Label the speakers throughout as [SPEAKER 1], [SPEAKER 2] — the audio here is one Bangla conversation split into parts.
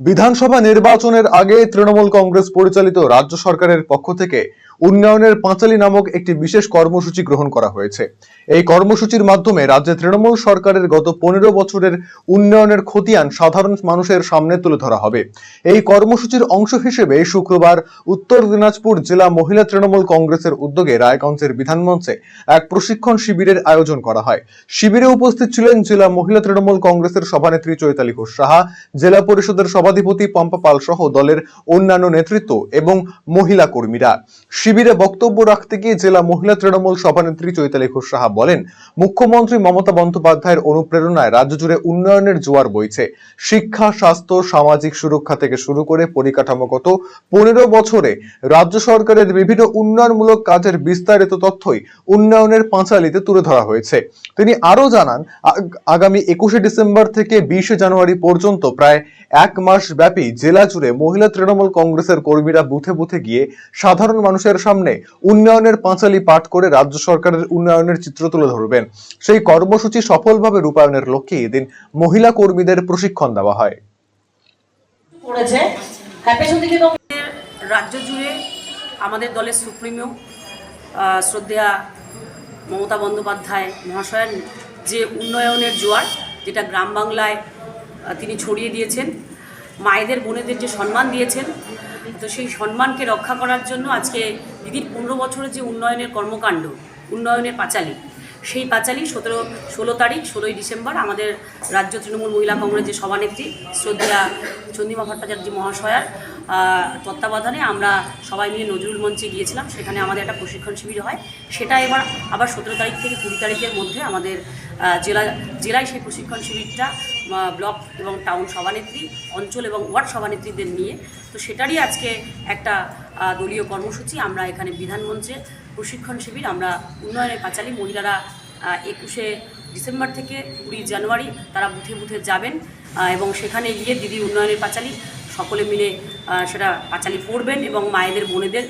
[SPEAKER 1] বিধানসভা নির্বাচনের আগে তৃণমূল কংগ্রেস পরিচালিত রাজ্য সরকারের পক্ষ থেকে উন্নয়নের পাঁচালী নামক একটি বিশেষ কর্মসূচি গ্রহণ করা হয়েছে। এই কর্মসূচির মাধ্যমে রাজ্যে তৃণমূল সরকারের গত পনেরো বছরের উন্নয়নের খতিয়ান সাধারণ মানুষের সামনে তুলে ধরা হবে। এই কর্মসূচির অংশ হিসেবে শুক্রবার উত্তর দিনাজপুর জেলা মহিলা তৃণমূল কংগ্রেসের উদ্যোগে রায়গঞ্জের বিধানমঞ্চে এক প্রশিক্ষণ শিবিরের আয়োজন করা হয়। শিবিরে উপস্থিত ছিলেন জেলা মহিলা তৃণমূল কংগ্রেসের সভানেত্রী চৈতালি ঘোষ সাহা, জেলা পরিষদের সভাধিপতি পম্পা পাল সহ দলের অন্যান্য নেতৃত্ব এবং মহিলা কর্মীরা। শিবিরে বক্তব্য রাখতে গিয়ে জেলা মহিলা তৃণমূল সভানেত্রী চৈতালি ঘোষ সাহা বলেন, মুখ্যমন্ত্রী মমতা বন্দ্যোপাধ্যায়ের অনুপ্রেরণায় রাজ্য জুড়ে উন্নয়নের জোয়ার বইছে। শিক্ষা, স্বাস্থ্য, সামাজিক সুরক্ষা থেকে শুরু করে পরিকাঠামোগত পনেরো বছরে রাজ্য সরকারের বিভিন্ন উন্নয়নমূলক কাজের বিস্তারিত তথ্যই উন্নয়নের পাঁচালিতে তুলে ধরা হয়েছে। তিনি আরও জানান, আগ- আগামী একুশে ডিসেম্বর থেকে বিশে জানুয়ারি পর্যন্ত প্রায় এক মাস ব্যাপী জেলা জুড়ে মহিলা তৃণমূল কংগ্রেসের কর্মীরা বুথে বুথে গিয়ে সাধারণ মানুষের সামনে উন্নয়নের পাঁচালি পাঠ করে রাজ্য সরকারের উন্নয়নের চিত্র তুলে ধরবেন। সেই কর্মসূচি সফলভাবে রূপায়ণের লক্ষ্যে এদিন মহিলা কর্মীদের প্রশিক্ষণ দেওয়া হয়।
[SPEAKER 2] রাজ্য জুড়ে আমাদের দলের সুপ্রিমো শ্রদ্ধেয়া মমতা বন্দ্যোপাধ্যায় মহাশয়ের যে উন্নয়নের জোয়ার, যেটা গ্রাম বাংলায় তিনি ছড়িয়ে দিয়েছেন, মায়েদের বোনেদের যে সম্মান দিয়েছেন, তো সেই সম্মানকে রক্ষা করার জন্য আজকে দিদির পনেরো বছরের যে উন্নয়নের কর্মকাণ্ড উন্নয়নের পাঁচালী সেই পাঁচালী সতেরো, ষোলো তারিখ, ষোলোই ডিসেম্বর আমাদের রাজ্য তৃণমূল মহিলা কংগ্রেসের সভানেত্রী শ্রদ্ধেয়া চন্দিমা ভট্টাচার্য মহাশয়ার তত্ত্বাবধানে আমরা সবাই মিলে নজরুল মঞ্চে গিয়েছিলাম। সেখানে আমাদের একটা প্রশিক্ষণ শিবির হয়। সেটা এবার আবার সতেরো তারিখ থেকে কুড়ি তারিখের মধ্যে আমাদের জেলা, জেলায় সেই প্রশিক্ষণ শিবিরটা ব্লক এবং টাউন সভানেত্রী, অঞ্চল এবং ওয়ার্ড সভানেত্রীদের নিয়ে। তো সেটারই আজকে একটা দলীয় কর্মসূচি। আমরা এখানে বিধানমঞ্চে প্রশিক্ষণ শিবির। আমরা উন্নয়নের পাঁচালী মহিলারা একুশে ডিসেম্বর থেকে কুড়ি জানুয়ারি তারা বুথে বুথে যাবেন এবং সেখানে গিয়ে দিদি উন্নয়নের পাঁচালী সকলে মিলে সেটা পাঁচালী পড়বেন এবং মায়েদের বোনেদের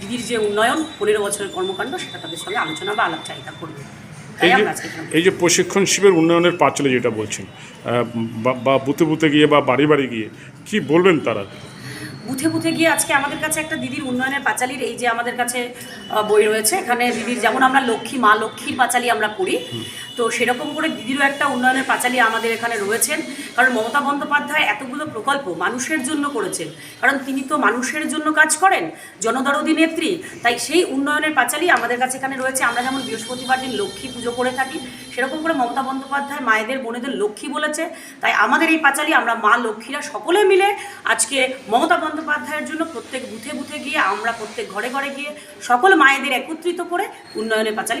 [SPEAKER 2] দিদির যে উন্নয়ন পনেরো বছরের কর্মকাণ্ড সেটা তাদের সঙ্গে আলোচনা বা আলাপ চাহিদা করবে তাই
[SPEAKER 3] এই যে প্রশিক্ষণ শিবির উন্নয়নের পাঁচলে যেটা বলছেন বা- বা বুথে বুথে গিয়ে বা বাড়ি বাড়ি গিয়ে কি বলবেন তারা?
[SPEAKER 2] বুথে বুথে গিয়ে আজকে আমাদের কাছে একটা দিদির উন্নয়নের পাঁচালির এই যে আমাদের কাছে বই রয়েছে। এখানে দিদির যেমন আমরা লক্ষ্মী, মা লক্ষ্মীর পাঁচালি আমরা পড়ি। তো সেরকম করে দিদিরও একটা উন্নয়নের পাঁচালি আমাদের এখানে রয়েছেন। কারণ মমতা বন্দ্যোপাধ্যায় এতগুলো প্রকল্প মানুষের জন্য করেছেন। কারণ তিনি তো মানুষের জন্য কাজ করেন, জনদরদি নেত্রী। তাই সেই উন্নয়নের পাঁচালি আমাদের কাছে এখানে রয়েছে। আমরা যেমন বৃহস্পতিবার দিন লক্ষ্মী পুজো করে থাকি সেরকম করে মমতা বন্দ্যোপাধ্যায় মায়েদের, বোনেদের লক্ষ্মী বলেছে। তাই আমাদের এই পাঁচালি, আমরা মা, লক্ষ্মীরা সকলে মিলে আজকে মমতা বন্দ্যোপাধ্যায়ের জন্য প্রত্যেক বুথে বুথে গিয়ে, আমরা প্রত্যেক ঘরে ঘরে গিয়ে সকল মায়েদের একত্রিত করে উন্নয়নের পাঁচালি